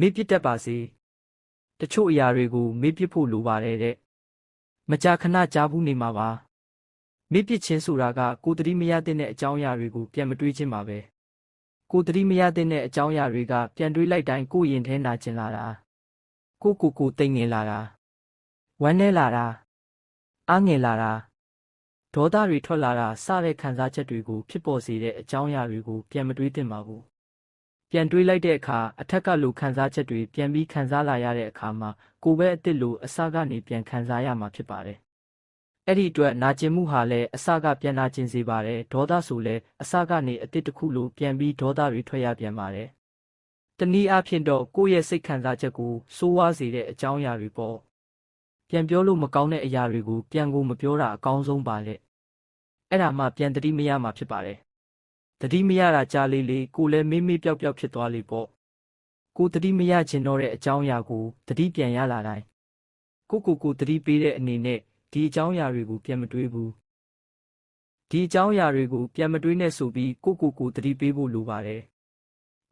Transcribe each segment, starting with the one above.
မေ့ပစ်တတ်ပါစေတချို့အရာတွေကိုမေ့ပစ်ဖို့လိုပါတယ်တဲ့မကြာခဏကြားဘူးနေမှာပါမေ့ပစ်ခြင်းဆိုတာကကိုယ်တတိမရတဲ့အကြောင်းအရာတွေကိုပြန်မတွေးခြင်းပါပဲကိုယ်တတိမရတဲ့အကြောင်းအရာတွေကပြန်တွေးလိုက်တိုင်းကိုယ်ရင်ထဲနာကျင်လာတာကိုယ့်ကိုယ်ကိုယ်တိမ်ငင်လာတာဝမ်းနည်းလာတာအားငယ်လာတာဒေါသတွေထွက်လာတာစတဲ့ခံစားချက်တွေကိုဖြစ်ပေါ်စေတဲ့အကြောင်းအရာတွေကိုပြန်မတွေးသင့်ပါဘူး ပြန်တွေးလိုက်တဲ့အခါအထက်ကလိုခံစားချက်တွေပြန်ပြီးခံစားလာရတဲ့အခါမှာကိုယ်ပဲအစ်စ်လိုအစကနေပြန်ခံစားရမှာဖြစ်ပါတယ်။အဲ့ဒီအတွက်နာကျင်မှုဟာလည်းအစကပြန်နာကျင်စေပါတယ်ဒေါသဆိုလည်းအစကနေအစ်စ်တစ်ခုလိုပြန်ပြီးဒေါသတွေထွက်ရပြန်ပါတယ်။တနည်းအားဖြင့်တော့ကိုယ့်ရဲ့စိတ်ခံစားချက်ကိုစိုးဝါးစေတဲ့အကြောင်းအရာတွေပေါ့။ပြန်ပြောလို့မကောင်းတဲ့အရာတွေကိုပြန်ကိုမပြောတာအကောင်းဆုံးပါလေ။အဲ့ဒါမှပြန်တတိမရမှာဖြစ်ပါတယ်။ တတိမရတာကြားလေးလေးကိုလည်းမေးမေးပျောက်ပျောက်ဖြစ်သွားလေပေါ့ကိုတတိမရချင်တော့တဲ့အကြောင်းအရာကိုတတိပြန်ရလာတိုင်းကိုကိုကိုတတိပေးတဲ့အနေနဲ့ဒီအကြောင်းအရာတွေကိုပြန်မတွေးဘူးဒီအကြောင်းအရာတွေကိုပြန်မတွေးနဲ့ဆိုပြီးကိုကိုကိုတတိပေးဖို့လိုပါတယ်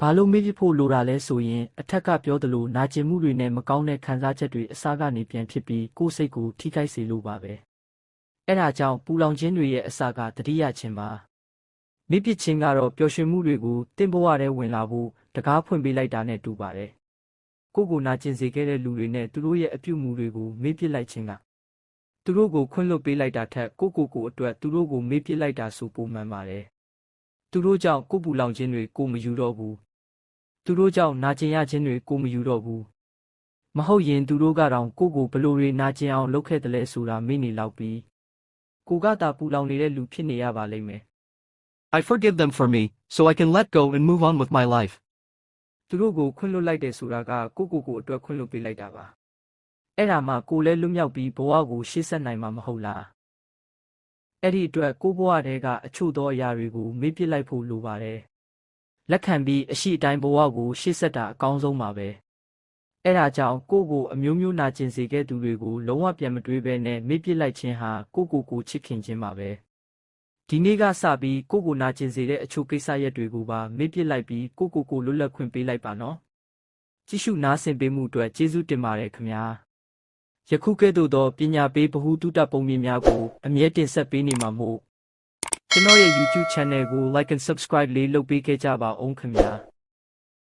ဘာလို့မေးဖြစ်ဖို့လိုတာလဲဆိုရင်အထက်ကပြောသလိုနာကျင်မှုတွေနဲ့မကောင်းတဲ့ခံစားချက်တွေအစကနေပြန်ဖြစ်ပြီးကိုယ်စိတ်ကိုထိခိုက်စေလိုပါပဲအဲ့ဒါကြောင့်ပူလောင်ခြင်းတွေရဲ့အစကတတိယခြင်းပါ မိပစ်ချင်းကတော့ပျော်ရွှင်မှုတွေကိုတင့်ဘဝထဲဝင်လာဖို့တကားဖွင့်ပေးလိုက်တာနဲ့တူပါတယ်။ကိုယ့်ကိုနာကျင်စေခဲ့တဲ့လူတွေနဲ့သူတို့ရဲ့အပြုအမူတွေကိုမေ့ပစ်လိုက်ခြင်းကသူတို့ကိုခွင့်လွှတ်ပေးလိုက်တာထက်ကိုယ့်ကိုယ်ကိုအတွက်သူတို့ကိုမေ့ပစ်လိုက်တာဆိုပိုမှန်ပါတယ်။သူတို့ကြောင့်ကိုယ်ပူလောင်ခြင်းတွေကိုမယူတော့ဘူး။သူတို့ကြောင့်နာကျင်ရခြင်းတွေကိုမယူတော့ဘူး။မဟုတ်ရင်သူတို့ကတောင်ကိုယ့်ကိုဘလို့တွေနာကျင်အောင်လုပ်ခဲ့တယ်လဲဆိုတာမေ့နေလောက်ပြီးကိုကတာပူလောင်နေတဲ့လူဖြစ်နေရပါလိမ့်မယ် I forgive them for me, so I can let go and move on with my life. သူတို့ကိုခွင့်လွှတ်လိုက်တယ်ဆိုတာကကိုကိုကိုအတွက်ခွင့်လွှတ်ပေးလိုက်တာပါအဲ့ဒါမှကိုလည်းလွတ်မြောက်ပြီးဘဝကိုရှေ့ဆက်နိုင်မှာမဟုတ်လားအဲ့ဒီအတွက်ကိုဘဝတဲကအချို့သောအရာတွေကိုမေ့ပစ်လိုက်ဖို့လိုပါတယ်လက်ခံပြီးအရှိအတိုင်းဘဝကိုရှေ့ဆက်တာအကောင်းဆုံးပါပဲအဲ့ဒါကြောင့်ကိုကိုအမျိုးမျိုးနာကျင်စေခဲ့သူတွေကိုလုံးဝပြန်မတွေးဘဲနဲ့မေ့ပစ်လိုက်ခြင်းဟာကိုကိုကိုချစ်ခင်ခြင်းပါပဲ ဒီနေ့ကစပြီးကိုကိုနာကျင်စေတဲ့အချို့ကိစ္စရက်တွေကိုပါမေ့ပစ်လိုက်ပြီးကိုကိုကိုလွတ်လပ်ခွင့်ပေးလိုက်ပါနော်ကြည့်ရှုနားဆင်ပေးမှုအတွက်ကျေးဇူးတင်ပါတယ်ခင်ဗျာယခုကဲ့သို့သောပညာပေးဗဟုသုတပုံမြင်များကိုအမြဲတင်ဆက်ပေးနေမှာမို့ကျွန်တော်ရဲ့ YouTube Channel ကို Like and Subscribe လေးလုပ်ပေးခဲ့ကြပါအောင်ခင်ဗျာ